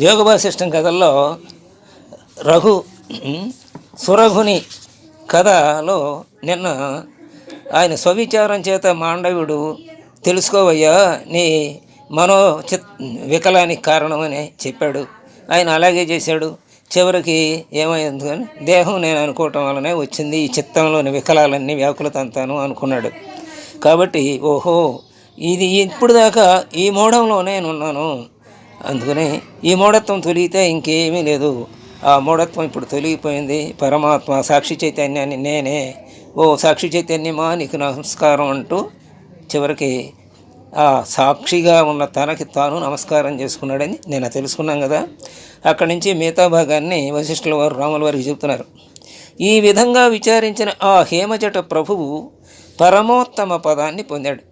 యోగ వశిష్టం కథల్లో రఘు సురఘుని కథలో నిన్న ఆయన స్వవిచారం చేత మాండవుడు తెలుసుకోవయ్యా నీ మనో చిత్ వికలానికి కారణమని చెప్పాడు. ఆయన అలాగే చేశాడు. చివరికి ఏమైంది కానీ దేహం నేను అనుకోవటం వల్లనే వచ్చింది. ఈ చిత్తంలోని వికలాలన్నీ వ్యాకులత అంతాను అనుకున్నాడు. కాబట్టి ఓహో ఇది ఇప్పుడు దాకా ఈ మూఢంలో నేను ఉన్నాను అందుకని ఈ మూఢత్వం తొలిగితే ఇంకేమీ లేదు. ఆ మూఢత్వం ఇప్పుడు తొలగిపోయింది. పరమాత్మ సాక్షి చైతన్యాన్ని నేనే. ఓ సాక్షి చైతన్యమా? నీకు నమస్కారం అంటూ చివరికి ఆ సాక్షిగా ఉన్న తనకి తాను నమస్కారం చేసుకున్నాడని నేను తెలుసుకున్నాం కదా. అక్కడి నుంచి మిగతా భాగాన్ని వశిష్ఠుల వారు రాముల వారికి చెబుతున్నారు. ఈ విధంగా విచారించిన ఆ హేమజట ప్రభువు పరమోత్తమ పదాన్ని పొందాడు.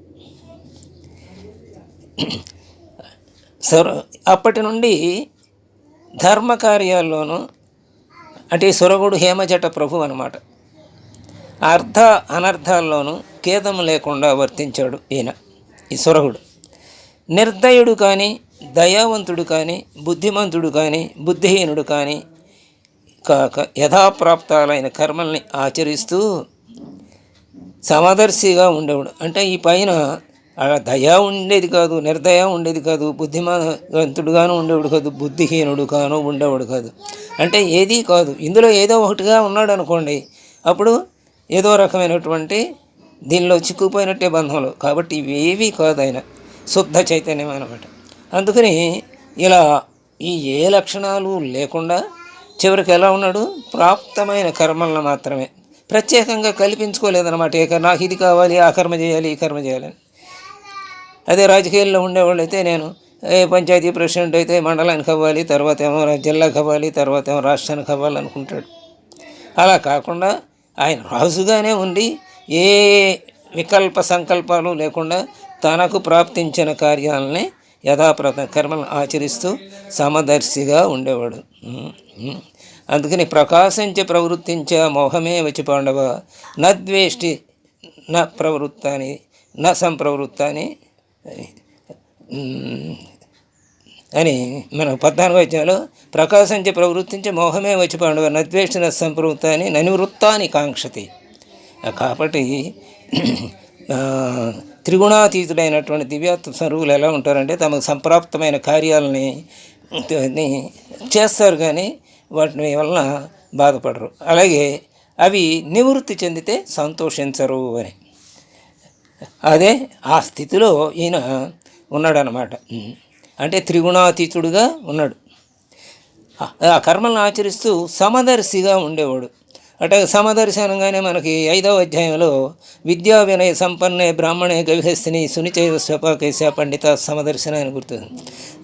సొర అప్పటి నుండి ధర్మ కార్యాల్లోనూ అంటే సురగుడు హేమజట ప్రభు అనమాట అర్థ అనర్థాల్లోనూ ఖేదం లేకుండా వర్తించాడు ఈయన ఈ సురగుడు. నిర్దయుడు కానీ దయావంతుడు కానీ బుద్ధిమంతుడు కానీ బుద్ధిహీనుడు కానీ కాక యథాప్రాప్తాలైన కర్మల్ని ఆచరిస్తూ సమదర్శిగా ఉండేవాడు. అంటే ఈ పైన దయ ఉండేది కాదు నిర్దయ ఉండేది కాదు బుద్ధిమంతుడుగాను ఉండేవాడు కాదు బుద్ధిహీనుడు కాను ఉండేవాడు కాదు. అంటే ఏదీ కాదు. ఇందులో ఏదో ఒకటిగా ఉన్నాడు అనుకోండి అప్పుడు ఏదో రకమైనటువంటి దీనిలో చిక్కుపోయినట్టే బంధంలో. కాబట్టి ఇవేవీ కాదు ఆయన. శుద్ధ చైతన్యం అనమాట అందుకని ఇలా ఈ ఏ లక్షణాలు లేకుండా చివరికి ఎలా ఉన్నాడు? ప్రాప్తమైన కర్మలను మాత్రమే. ప్రత్యేకంగా కల్పించుకోలేదన్నమాట. ఇక నాకు ఇది కావాలి ఆ కర్మ చేయాలి ఈ కర్మ చేయాలని అదే రాజకీయాల్లో ఉండేవాళ్ళు అయితే నేను ఏ పంచాయతీ ప్రెసిడెంట్ అయితే మండలానికి అవ్వాలి తర్వాత ఏమో జిల్లాకి అవ్వాలి తర్వాత ఏమో రాష్ట్రానికి అవ్వాలనుకుంటాడు అలా కాకుండా ఆయన రాజుగానే ఉండి ఏ వికల్ప సంకల్పాలు లేకుండా తనకు ప్రాప్తించిన కార్యాలని యథాప్రథ కర్మలను ఆచరిస్తూ సమదర్శిగా ఉండేవాడు. అందుకని ప్రకాశించే ప్రవృత్తించే మోహమే వచ్చి పాండవ. నద్వేష్టి న ప్రవృత్తాని న సంప్రవృత్తాని అని మన పద్నాలుగో అధ్యాయంలో ప్రకాశించి ప్రవృత్తించి మోహమే వచ్చి పండుగ నద్వేష్టి న ననివృత్తాన్ని కాంక్షతి. కాబట్టి త్రిగుణాతీతుడైనటువంటి దివ్యాత్మ స్వరువులు ఎలా ఉంటారంటే తమకు సంప్రాప్తమైన కార్యాలని చేస్తారు కానీ వాటిని వలన బాధపడరు. అలాగే అవి నివృత్తి చెందితే సంతోషించరు అని. అదే ఆ స్థితిలో ఈయన ఉన్నాడనమాట అంటే త్రిగుణాతీతుడుగా ఉన్నాడు. ఆ- కర్మలను ఆచరిస్తూ సమదర్శిగా ఉండేవాడు. అంటే సమదర్శి అనగానే మనకి ఐదవ అధ్యాయంలో విద్యా వినయ సంపన్నే బ్రాహ్మణే గవిహస్తిని సునిచైవ స్వపాకేశ పండిత సమదర్శన అని గుర్తు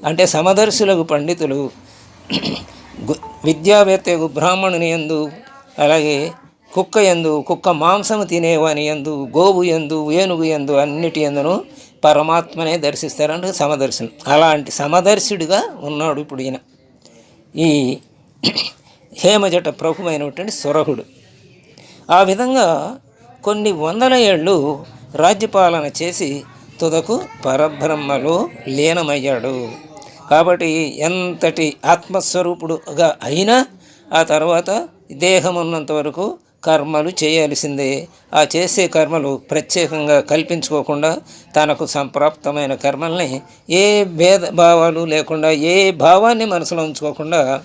అంటే సమదర్శులకు పండితులు విద్యావేత్తకు బ్రాహ్మణుని ఎందు అలాగే కుక్క ఎందు కుక్క మాంసము తినేవాని ఎందు గోవు ఎందు ఏనుగు ఎందు అన్నిటి ఎందును పరమాత్మనే దర్శిస్తారంటే సమదర్శనం అలాంటి సమదర్శుడిగా ఉన్నాడు ఇప్పుడు ఈయన. ఈ హేమజట ప్రభుమైనటువంటి సురహుడు. ఆ విధంగా కొన్ని వందల ఏళ్ళు రాజ్యపాలన చేసి తుదకు పరబ్రహ్మలో లీనమయ్యాడు. కాబట్టి ఎంతటి ఆత్మస్వరూపుడుగా అయినా ఆ తర్వాత దేహం ఉన్నంత వరకు కర్మలు చేయాల్సిందే. ఆ చేసే కర్మలు ప్రత్యేకంగా కల్పించుకోకుండా తనకు సంప్రాప్తమైన కర్మల్ని ఏ భేదభావాలు లేకుండా ఏ భావాన్ని మనసులో ఉంచుకోకుండా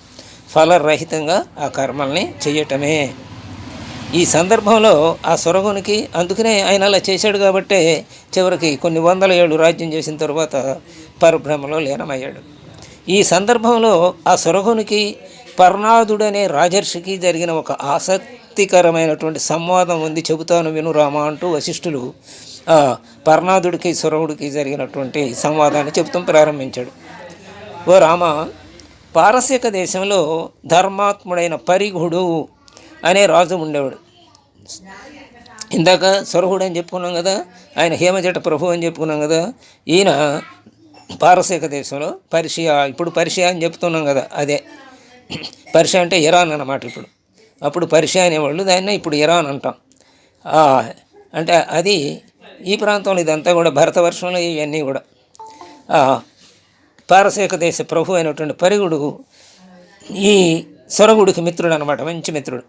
ఫలరహితంగా ఆ కర్మల్ని చేయటమే. ఈ సందర్భంలో ఆ సొరగునికి అందుకనే ఆయన అలా చేశాడు కాబట్టే చివరికి కొన్ని వందల ఏళ్ళు రాజ్యం చేసిన తర్వాత పరబ్రహ్మలో లీనమయ్యాడు. ఈ సందర్భంలో ఆ సొరగునికి పర్ణాదుడనే రాజర్షికి జరిగిన ఒక ఆసక్తి ఆసక్తికరమైనటువంటి సంవాదం ఉంది. చెబుతాను విను రామ అంటూ వశిష్ఠులు పర్ణాదుడికి సురవుడికి జరిగినటువంటి సంవాదాన్ని చెబుతూ ప్రారంభించాడు. ఓ రామ పారసీక దేశంలో ధర్మాత్ముడైన పరిఘుడు అనే రాజు ఉండేవాడు. ఇందాక సొరహుడు అని చెప్పుకున్నాం కదా ఆయన హేమజట ప్రభు అని చెప్పుకున్నాం కదా ఈయన పారసీక దేశంలో పర్షియా ఇప్పుడు పర్షియా అని చెప్తున్నాం కదా అదే. పర్షియా అంటే ఇరాన్ అన్నమాట ఇప్పుడు. అప్పుడు పర్షియా అనేవాళ్ళు దాన్నే ఇప్పుడు ఇరాన్ అంటాం. అంటే అది ఈ ప్రాంతంలో ఇదంతా కూడా భరతవర్షంలో ఇవన్నీ కూడా. పారసీక దేశ ప్రభు అయినటువంటి పరిగుడు ఈ సొరగుడికి మిత్రుడు అనమాట మంచి మిత్రుడు.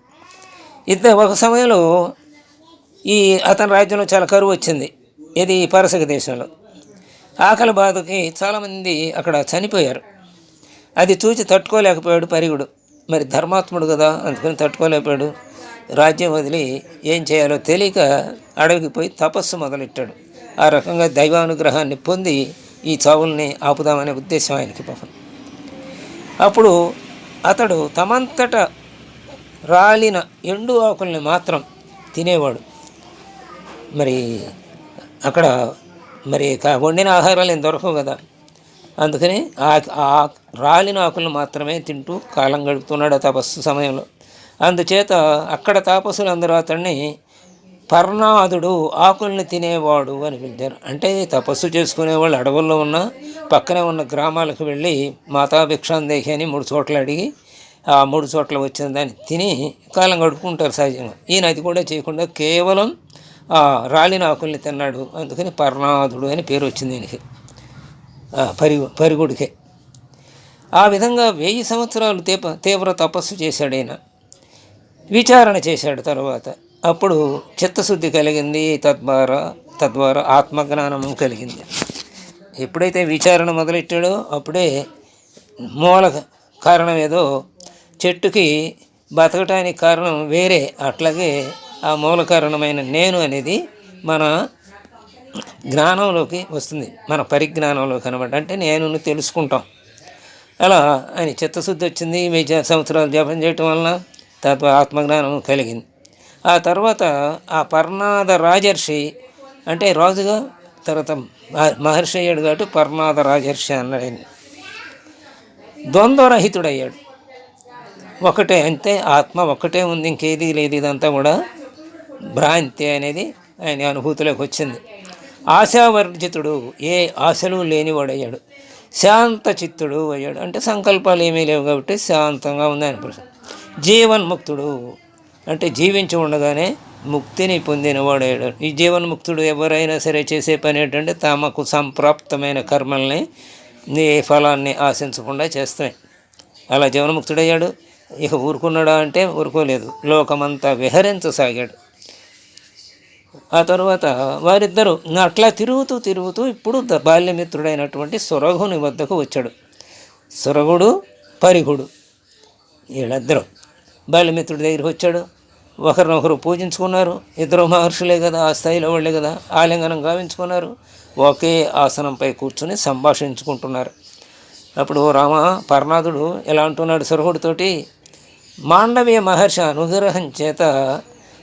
ఇద్దరు ఒక సమయంలో ఈ అతని రాజ్యంలో చాలా కరువు వచ్చింది ఇది పారసీక దేశంలో. ఆకలి బాధకి చాలామంది అక్కడ చనిపోయారు. అది చూసి తట్టుకోలేకపోయాడు పరిగుడు. మరి ధర్మాత్ముడు కదా అందుకని తట్టుకోలేపాడు రాజ్యం వదిలి ఏం చేయాలో తెలియక అడవికి పోయి తపస్సు మొదలెట్టాడు. ఆ రకంగా దైవానుగ్రహాన్ని పొంది ఈ చావుల్ని ఆపుదామనే ఉద్దేశం ఆయనకి పాపం. అప్పుడు అతడు తమంతట రాలిన ఎండు ఆకుల్ని మాత్రం తినేవాడు. మరి అక్కడ మరి వండిన ఆహారాలు ఏం దొరకవు కదా. అందుకని ఆ ఆ రాలిన ఆకులను మాత్రమే తింటూ కాలం గడుపుతున్నాడు ఆ తపస్సు సమయంలో. అందుచేత అక్కడ తాపసులు అందరూ అతన్ని పర్ణాదుడు ఆకుల్ని తినేవాడు అని పిలిచారు. అంటే తపస్సు చేసుకునేవాళ్ళు అడవుల్లో ఉన్న పక్కనే ఉన్న గ్రామాలకు వెళ్ళి మాతా భిక్షాందేహి అని మూడు చోట్ల అడిగి ఆ మూడు చోట్ల వచ్చిన దాన్ని తిని కాలం గడుపుకుంటారు సహజంగా. ఈయన అది కూడా చేయకుండా కేవలం రాలిన ఆకుల్ని తిన్నాడు. అందుకని పర్ణాదుడు అని పేరు వచ్చింది దీనికి పరి పరిగుడికే. ఆ విధంగా వెయ్యి సంవత్సరాలు తీప తీవ్ర తపస్సు చేశాడు ఆయన. విచారణ చేశాడు తర్వాత. అప్పుడు చిత్తశుద్ధి కలిగింది తద్వారా తద్వారా ఆత్మజ్ఞానము కలిగింది. ఎప్పుడైతే విచారణ మొదలెట్టాడో అప్పుడే మూల కారణం ఏదో చెట్టుకి బతకటానికి కారణం వేరే. అట్లాగే ఆ మూల కారణమైన నేను అనేది మన జ్ఞానంలోకి వస్తుంది. మన పరిజ్ఞానంలోకి అనమాట అంటే నేను తెలుసుకుంటాం. అలా ఆయన చిత్తశుద్ధి వచ్చింది. మీ జ- సంవత్సరాలు జపం చేయటం వలన తత్వ ఆత్మజ్ఞానం కలిగింది. ఆ తర్వాత ఆ పర్ణాద రాజర్షి అంటే రాజుగా తర్వాత మహర్షి అయ్యాడు కాబట్టి పర్ణాద రాజర్షి అన్నాడు ఆయన. ద్వంద్వరహితుడయ్యాడు. ఒకటే అంతే ఆత్మ ఒకటే ఉంది. ఇంకేది లేదు. ఇదంతా కూడా భ్రాంతి అనేది ఆయన అనుభూతిలోకి వచ్చింది. ఆశావర్జితుడు ఏ ఆశలు లేనివాడయ్యాడు. శాంత చిత్తుడు అయ్యాడు. అంటే సంకల్పాలు ఏమీ లేవు కాబట్టి శాంతంగా ఉందని ప్రశ్న జీవన్ముక్తుడు అంటే జీవించి ఉండగానే ముక్తిని పొందినవాడయ్యాడు. ఈ జీవన్ముక్తుడు ఎవరైనా సరే చేసే పని ఏంటంటే తమకు సంప్రాప్తమైన కర్మల్ని ఏ ఫలాన్ని ఆశించకుండా చేస్తాయి అలా జీవన్ముక్తుడయ్యాడు. ఇక ఊరుకున్నాడా అంటే ఊరుకోలేదు. లోకమంతా విహరించసాగాడు. ఆ తర్వాత వారిద్దరూ అట్లా తిరుగుతూ తిరుగుతూ ఇప్పుడు బాల్యమిత్రుడైనటువంటి సురఘుని వద్దకు వచ్చాడు. సురగుడు పరిగుడు వీళ్ళిద్దరూ బాల్యమిత్రుడి దగ్గరికి వచ్చాడు. ఒకరినొకరు పూజించుకున్నారు. ఇద్దరు మహర్షులే కదా ఆ స్థాయిలో వాళ్ళే కదా ఆలింగనం గావించుకున్నారు. ఒకే ఆసనంపై కూర్చుని సంభాషించుకుంటున్నారు. అప్పుడు రామ పర్ణాదుడు ఎలా అంటున్నాడు సురహుడితోటి మాండవీయ మహర్షి అనుగ్రహం చేత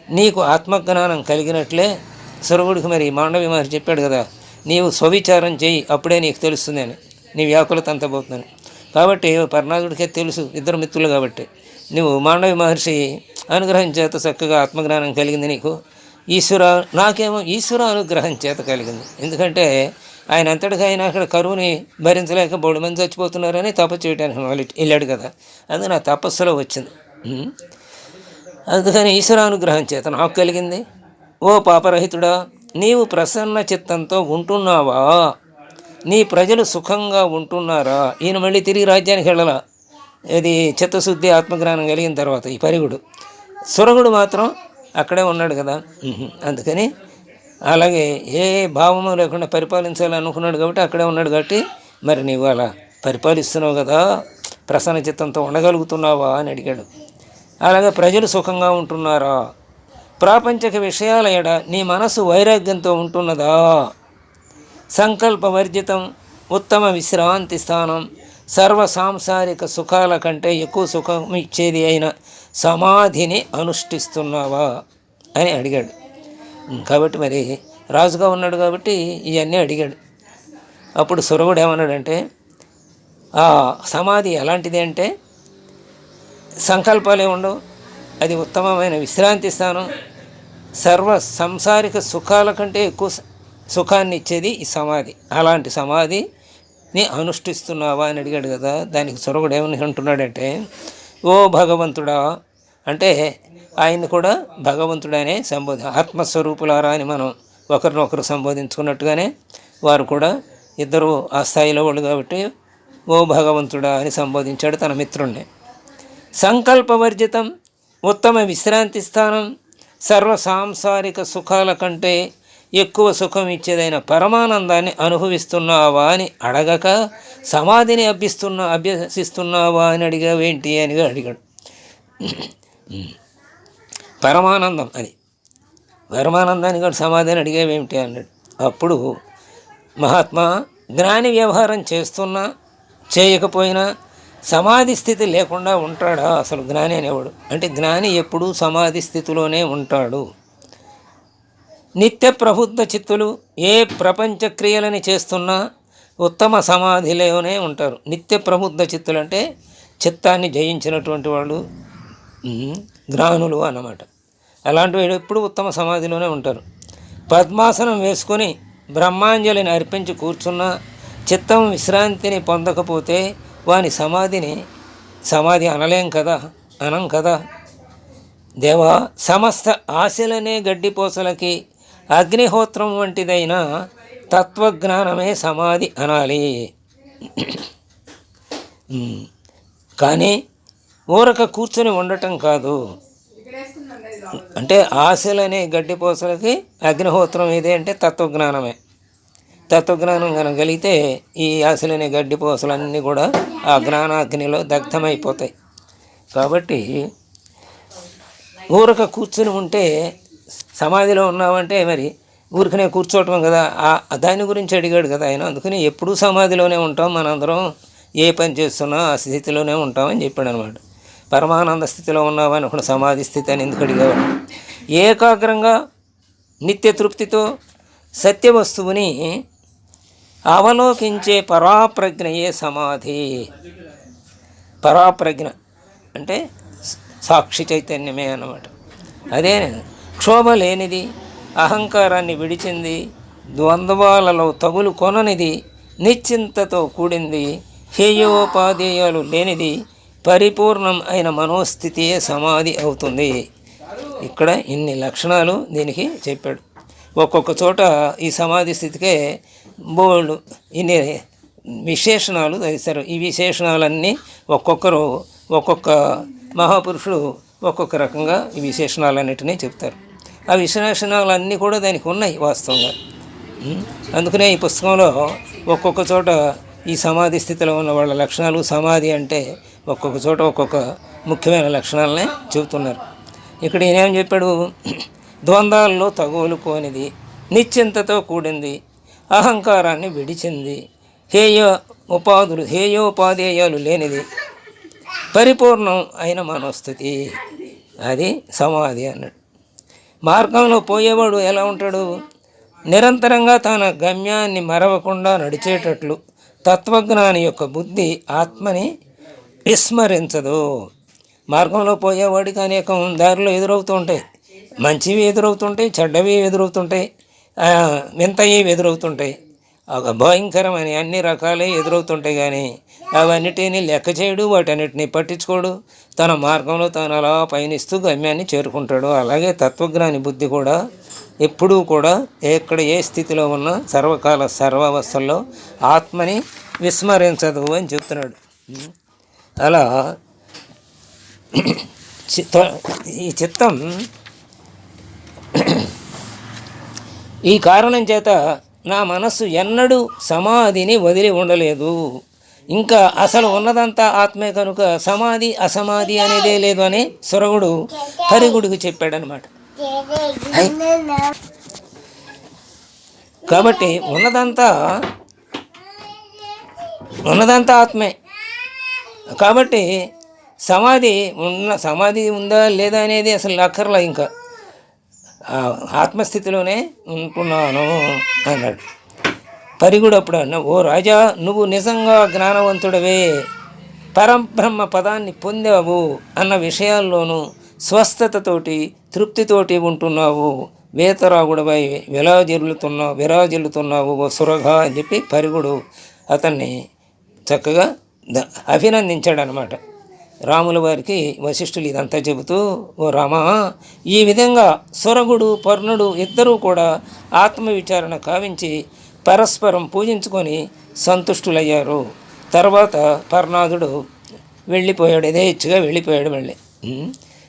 నీకు ఆత్మజ్ఞానం కలిగినట్లే సురవుడికి మరి మాండవి మహర్షి చెప్పాడు కదా నీవు స్వవిచారం చేయి అప్పుడే నీకు తెలుస్తుంది అని. నీ వ్యాకులత అంత పోతుందని కాబట్టి పర్ణాదుడికే తెలుసు ఇద్దరు మిత్రులు కాబట్టి. నువ్వు మాండవి మహర్షి అనుగ్రహం చేత చక్కగా ఆత్మజ్ఞానం కలిగింది నీకు. ఈశ్వర నాకేమో ఈశ్వర అనుగ్రహం చేత కలిగింది. ఎందుకంటే ఆయన అంతటిగా ఆయన అక్కడ కరువుని భరించలేక బోడు మంది చచ్చిపోతున్నారని తపస్సు చేయడానికి వెళ్ళాడు కదా. అది నా తపస్సులో వచ్చింది. అందుకని ఈశ్వర అనుగ్రహం చేత నాకు కలిగింది. ఓ పాపరహితుడా నీవు ప్రసన్న చిత్తంతో ఉంటున్నావా? నీ ప్రజలు సుఖంగా ఉంటున్నారా? ఈయన మళ్ళీ తిరిగి రాజ్యానికి వెళ్ళాల? ఇది చిత్తశుద్ధి ఆత్మజ్ఞానం కలిగిన తర్వాత ఈ పరిగుడు. సురగుడు మాత్రం అక్కడే ఉన్నాడు కదా. అందుకని అలాగే ఏ భావము లేకుండా పరిపాలించాలనుకున్నాడు కాబట్టి అక్కడే ఉన్నాడు కాబట్టి మరి నీవు అలా పరిపాలిస్తున్నావు కదా. ప్రసన్న చిత్తంతో ఉండగలుగుతున్నావా అని అడిగాడు. అలాగే ప్రజలు సుఖంగా ఉంటున్నారా? ప్రాపంచక విషయాల ఎడ నీ మనసు వైరాగ్యంతో ఉంటున్నదా? సంకల్పవర్జితం ఉత్తమ విశ్రాంతి స్థానం సర్వ సాంసారిక సుఖాల కంటే ఎక్కువ సుఖం ఇచ్చేది అయిన సమాధిని అనుష్ఠిస్తున్నావా? అని అడిగాడు. కాబట్టి మరి రాజుగా ఉన్నాడు కాబట్టి ఇవన్నీ అడిగాడు. అప్పుడు సురవుడు ఏమన్నాడంటే ఆ సమాధి ఎలాంటిది అంటే సంకల్పాలే ఉండవు. అది ఉత్తమమైన విశ్రాంతి స్థానం. సర్వ సంసారిక సుఖాల కంటే ఎక్కువ సుఖాన్ని ఇచ్చేది ఈ సమాధి. అలాంటి సమాధిని అనుష్ఠిస్తున్నావా అని అడిగాడు కదా. దానికి సొరగుడు ఏమని అంటున్నాడంటే ఓ భగవంతుడా! అంటే ఆయన్ని కూడా భగవంతుడనే సంబోధి ఆత్మస్వరూపులారా అని మనం ఒకరినొకరు సంబోధించుకున్నట్టుగానే వారు కూడా ఇద్దరు ఆ స్థాయిలో వాళ్ళు కాబట్టి ఓ భగవంతుడా! అని సంబోధించాడు తన మిత్రుణ్ణి. సంకల్పవర్జితం ఉత్తమ విశ్రాంతి స్థానం సర్వ సాంసారిక సుఖాల కంటే ఎక్కువ సుఖం ఇచ్చేదైన పరమానందాన్ని అనుభవిస్తున్నావా అని అడగక సమాధిని అభ్యస్తున్నా అభ్యసిస్తున్నావా అని అడిగావేంటి అని అడిగాడు. పరమానందం అని. పరమానందాన్ని కూడా సమాధిని అడిగావేమిటి అన్నాడు. అప్పుడు మహాత్మా జ్ఞాని వ్యవహారం చేస్తున్నా చేయకపోయినా సమాధి స్థితి లేకుండా ఉంటాడా అసలు జ్ఞాని అనేవాడు? అంటే జ్ఞాని ఎప్పుడూ సమాధి స్థితిలోనే ఉంటాడు. నిత్య ప్రబుద్ధ చిత్తులు ఏ ప్రపంచ క్రియలని చేస్తున్నా ఉత్తమ సమాధిలోనే ఉంటారు. నిత్య ప్రబుద్ధ చిత్తులు అంటే చిత్తాన్ని జయించినటువంటి వాళ్ళు జ్ఞానులు అన్నమాట. అలాంటి వాళ్ళు ఎప్పుడు ఉత్తమ సమాధిలోనే ఉంటారు. పద్మాసనం వేసుకొని బ్రహ్మాంజలిని అర్పించి కూర్చున్నా చిత్తం విశ్రాంతిని పొందకపోతే వాని సమాధిని సమాధి అనలేం కదా అనం కదా. దేవా సమస్త ఆశలనే గడ్డిపోసలకి అగ్నిహోత్రం వంటిదైన తత్వజ్ఞానమే సమాధి అనాలి. కానీ ఊరక కూర్చొని ఉండటం కాదు. అంటే ఆశలనే గడ్డిపోసలకి అగ్నిహోత్రం ఇదే అంటే తత్వజ్ఞానమే. తత్వజ్ఞానం కనగలిగితే ఈ ఆశలనే గడ్డిపోసలన్నీ కూడా ఆ జ్ఞానాగ్నిలో దగ్ధమైపోతాయి. కాబట్టి ఊరక కూర్చుని ఉంటే సమాధిలో ఉన్నామంటే మరి ఊరికనే కూర్చోవటం కదా. ఆ దాని గురించి అడిగాడు కదా ఆయన. అందుకని ఎప్పుడూ సమాధిలోనే ఉంటాం. మనందరం ఏ పని చేస్తున్నా ఆ స్థితిలోనే ఉంటామని చెప్పాడు అనమాట పరమానంద స్థితిలో ఉన్నామని ఒకడు సమాధి స్థితి అని ఎందుకు అడిగేవాడు ఏకాగ్రంగా నిత్య తృప్తితో సత్య వస్తువుని అవలోకించే పరాప్రజ్ఞయే సమాధి. పరాప్రజ్ఞ అంటే సాక్షి చైతన్యమే అన్నమాట. అదే క్షోభ లేనిది అహంకారాన్ని విడిచింది ద్వంద్వాలలో తగులు కొననిది నిశ్చింతతో కూడింది హేయోపాధేయాలు లేనిది పరిపూర్ణం అయిన మనోస్థితియే సమాధి అవుతుంది. ఇక్కడ ఇన్ని లక్షణాలు దీనికి చెప్పాడు. ఒక్కొక్క చోట ఈ సమాధి స్థితికే బోల్డ్ ఇన్ని విశేషణాలు ధరిస్తారు ఈ విశేషణాలన్నీ ఒక్కొక్కరు ఒక్కొక్క మహాపురుషుడు ఒక్కొక్క రకంగా ఈ విశేషణాలన్నిటినీ చెప్తారు. ఆ విశేషణాలన్నీ కూడా దానికి ఉన్నాయి వాస్తవంగా. అందుకనే ఈ పుస్తకంలో ఒక్కొక్క చోట ఈ సమాధి స్థితిలో ఉన్న వాళ్ళ లక్షణాలు సమాధి అంటే ఒక్కొక్క చోట ఒక్కొక్క ముఖ్యమైన లక్షణాలనే చెబుతున్నారు. ఇక్కడ ఈయనేం చెప్పాడు? ద్వంద్వాల్లో తగులుకోనిది నిశ్చింతతో కూడింది అహంకారాన్ని విడిచింది. హేయ ఉపాధులు హేయోపాధేయాలు లేనిది పరిపూర్ణం అయిన మనోస్థితి. అది సమాధి అన్నాడు. మార్గంలో పోయేవాడు ఎలా ఉంటాడు? నిరంతరంగా తన గమ్యాన్ని మరవకుండా నడిచేటట్లు తత్వజ్ఞాని యొక్క బుద్ధి ఆత్మని విస్మరించదు. మార్గంలో పోయేవాడికి అనేకం దారిలో ఎదురవుతుంటాయి మంచివి ఎదురవుతుంటాయి చెడ్డవి ఎదురవుతుంటాయి వింతయి వింతవి ఎదురవుతుంటాయి. ఒక భయంకరమైన అన్ని రకాలే ఎదురవుతుంటాయి కానీ అవన్నిటిని లెక్క చేయడు వాటన్నిటిని పట్టించుకోడు. తన మార్గంలో తాను అలా పయనిస్తూ గమ్యాన్ని చేరుకుంటాడు. అలాగే తత్వజ్ఞాని బుద్ధి కూడా ఎప్పుడూ కూడా ఎక్కడ ఏ స్థితిలో ఉన్నా సర్వకాల సర్వావస్థల్లో ఆత్మని విస్మరించదు అని చెప్తున్నాడు. అలా ఈ చిత్తం ఈ కారణం చేత నా మనస్సు ఎన్నడూ సమాధిని వదిలి ఉండలేదు. ఇంకా అసలు ఉన్నదంతా ఆత్మే కనుక సమాధి అసమాధి అనేదే లేదు అని సురగుడు హరిగుడికి చెప్పాడనమాట కాబట్టి ఉన్నదంతా ఉన్నదంతా ఆత్మే. కాబట్టి సమాధి ఉన్న సమాధి ఉందా లేదా అనేది అసలు అక్కర్లా ఇంకా. ఆత్మస్థితిలోనే ఉంటున్నాను అన్నాడు. పరిగుడు అప్పుడు అన్న ఓ రాజా నువ్వు నిజంగా జ్ఞానవంతుడవే. పరబ్రహ్మ పదాన్ని పొందావు అన్న విషయాల్లోనూ స్వస్థతతోటి తృప్తితోటి ఉంటున్నావు. వేతరాగుడవై విలాజిల్లుతున్నావు విరాజిల్లుతున్నావు ఓ సురగా అని చెప్పి పరిగుడు అతన్ని చక్కగా అభినందించాడనమాట రాముల వారికి వశిష్ఠులు ఇదంతా చెబుతూ ఓ రామా ఈ విధంగా సురగుడు పర్ణుడు ఇద్దరూ కూడా ఆత్మవిచారణ కావించి పరస్పరం పూజించుకొని సంతుష్టులయ్యారు. తర్వాత పర్ణాదుడు వెళ్ళిపోయాడు యథేచ్ఛగా వెళ్ళిపోయాడు మళ్ళీ.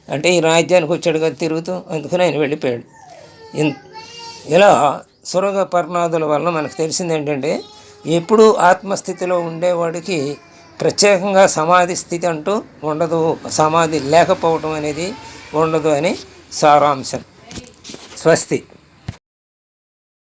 అంటే ఈ రాజ్యానికి వచ్చాడు కదా తిరుగుతూ అందుకని ఆయన వెళ్ళిపోయాడు. ఇన్- ఇలా సురగ పర్ణాదుల వల్ల మనకు తెలిసింది ఏంటంటే ఎప్పుడూ ఆత్మస్థితిలో ఉండేవాడికి ప్రత్యేకంగా సమాధి స్థితి అంటూ ఉండదు. సమాధి లేకపోవటం అనేది ఉండదు అని సారాంశం. స్వస్తి.